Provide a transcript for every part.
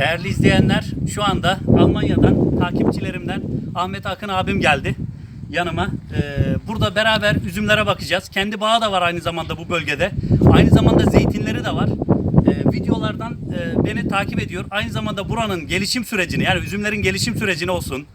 Değerli izleyenler şu anda Almanya'dan takipçilerimden Ahmet Akın abim geldi yanıma. Ee, burada beraber üzümlere bakacağız. Kendi bağı da var aynı zamanda bu bölgede. Aynı zamanda zeytinleri de var. Ee, videolardan e, beni takip ediyor. Aynı zamanda buranın gelişim sürecini yani üzümlerin gelişim sürecini olsun.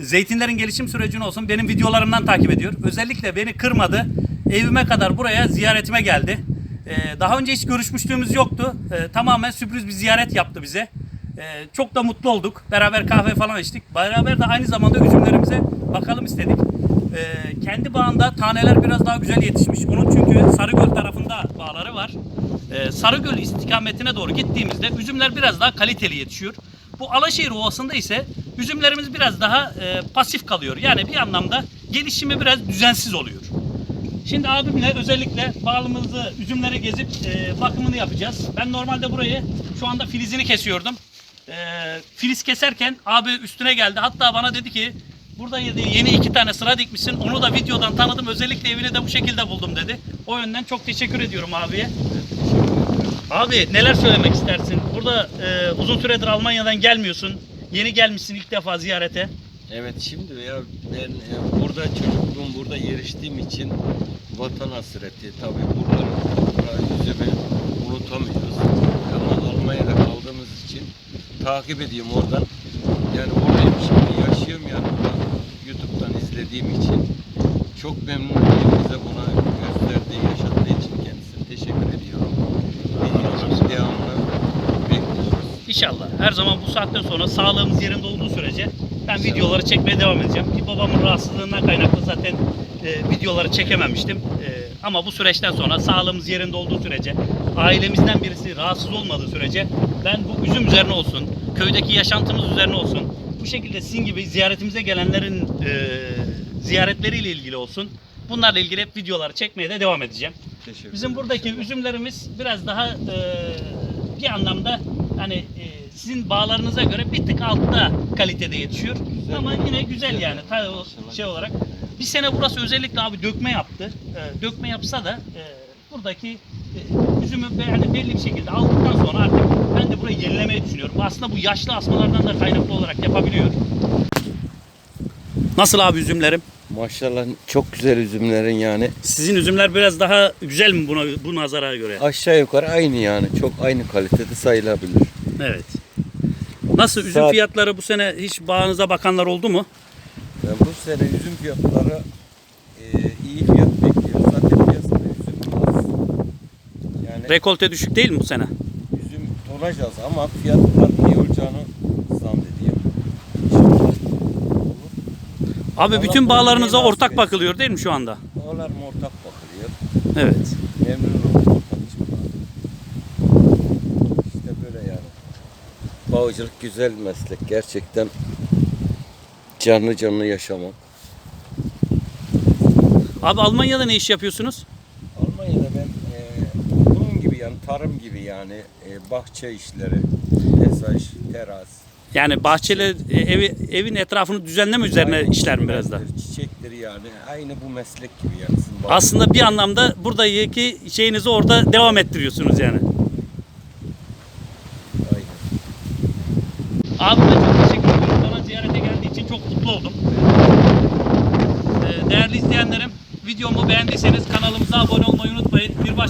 Zeytinlerin gelişim sürecini olsun benim videolarımdan takip ediyor. Özellikle beni kırmadı. Evime kadar buraya ziyaretime geldi. Ee, daha önce hiç görüşmüşlüğümüz yoktu. Ee, tamamen sürpriz bir ziyaret yaptı bize. Ee, çok da mutlu olduk. Beraber kahve falan içtik. Beraber de aynı zamanda üzümlerimize bakalım istedik. Ee, kendi bağında taneler biraz daha güzel yetişmiş. Onun çünkü Sarıgöl tarafında bağları var. Ee, Sarıgöl istikametine doğru gittiğimizde üzümler biraz daha kaliteli yetişiyor. Bu Alaşehir Ovası'nda ise üzümlerimiz biraz daha e, pasif kalıyor. Yani bir anlamda gelişimi biraz düzensiz oluyor. Şimdi abimle özellikle bağlımızı, üzümleri gezip e, bakımını yapacağız. Ben normalde burayı şu anda filizini kesiyordum. E, filiz keserken abi üstüne geldi. Hatta bana dedi ki burada yeni iki tane sıra dikmişsin. Onu da videodan tanıdım. Özellikle evini de bu şekilde buldum dedi. O yönden çok teşekkür ediyorum abiye. Abi neler söylemek istersin? Burada e, uzun süredir Almanya'dan gelmiyorsun. Yeni gelmişsin ilk defa ziyarete. Evet şimdi ya ben e, burada çocukluğum burada yeriştiğim için vatan hasreti tabii burada burada yüzümü unutamıyoruz. Ama Almanya'da kaldığımız için takip ediyorum oradan. Yani oradayım şimdi yaşıyorum yani burada YouTube'dan izlediğim için çok memnunum bize buna gösterdiği, yaşattığı için kendisine teşekkür ediyorum. Videoların devamını bekliyoruz. İnşallah. Her zaman bu saatten sonra sağlığımız yerinde olduğu sürece ben videoları çekmeye devam edeceğim. Ki babamın rahatsızlığından kaynaklı zaten e, videoları çekememiştim. E, ama bu süreçten sonra sağlığımız yerinde olduğu sürece, ailemizden birisi rahatsız olmadığı sürece ben bu üzüm üzerine olsun, köydeki yaşantımız üzerine olsun, bu şekilde sizin gibi ziyaretimize gelenlerin e, ziyaretleriyle ilgili olsun. Bunlarla ilgili hep videoları çekmeye de devam edeceğim. Teşekkür Bizim buradaki üzümlerimiz biraz daha e, bir anlamda hani e, sizin bağlarınıza göre bir tık altta kalitede yetişiyor. Güzel. Ama yine güzel Güzel. yani ta- şey olarak. Bir sene burası özellikle abi dökme yaptı. E, dökme yapsa da e, buradaki e, üzümü hani belli bir şekilde aldıktan sonra artık ben de burayı yenilemeyi düşünüyorum. Aslında bu yaşlı asmalardan da kaynaklı olarak yapabiliyor. Nasıl abi üzümlerim? Maşallah çok güzel üzümlerin yani. Sizin üzümler biraz daha güzel mi buna bu nazara göre? Aşağı yukarı aynı yani. Çok aynı kalitede sayılabilir. Evet. Nasıl üzüm Saat- fiyatları bu sene hiç bağınıza bakanlar oldu mu? Bu sene üzüm fiyatları e, iyi fiyat bekliyorum. Zaten piyasada üzüm az. Yani Rekolte düşük değil mi bu sene? üzüm tonaj az ama fiyatlar iyi olacağını zannediyorum. İnşallah. Abi bütün bağlarınıza ortak bakılıyor değil mi şu anda? Bağlar mı ortak bakılıyor. Evet. Memnun oldum ortak hiçbir İşte böyle yani. Bağcılık güzel meslek. Gerçekten canlı canlı yaşamak. Abi Almanya'da ne iş yapıyorsunuz? Almanya'da ben e, bunun gibi yani tarım gibi yani e, bahçe işleri, mesaj, teras. Yani bahçeli e, evi, evin etrafını düzenleme üzerine Aynen, işler mi biraz da? çiçekleri, yani aynı bu meslek gibi yani. Sizin Aslında bir anlamda buradaki şeyinizi orada devam ettiriyorsunuz yani. Aynen. Abi çok teşekkür ediyorum. Bana ziyarete geldiği için çok mutlu oldum. Ee, değerli izleyenlerim, videomu beğendiyseniz kanalımıza abone olmayı unutmayın. Bir başka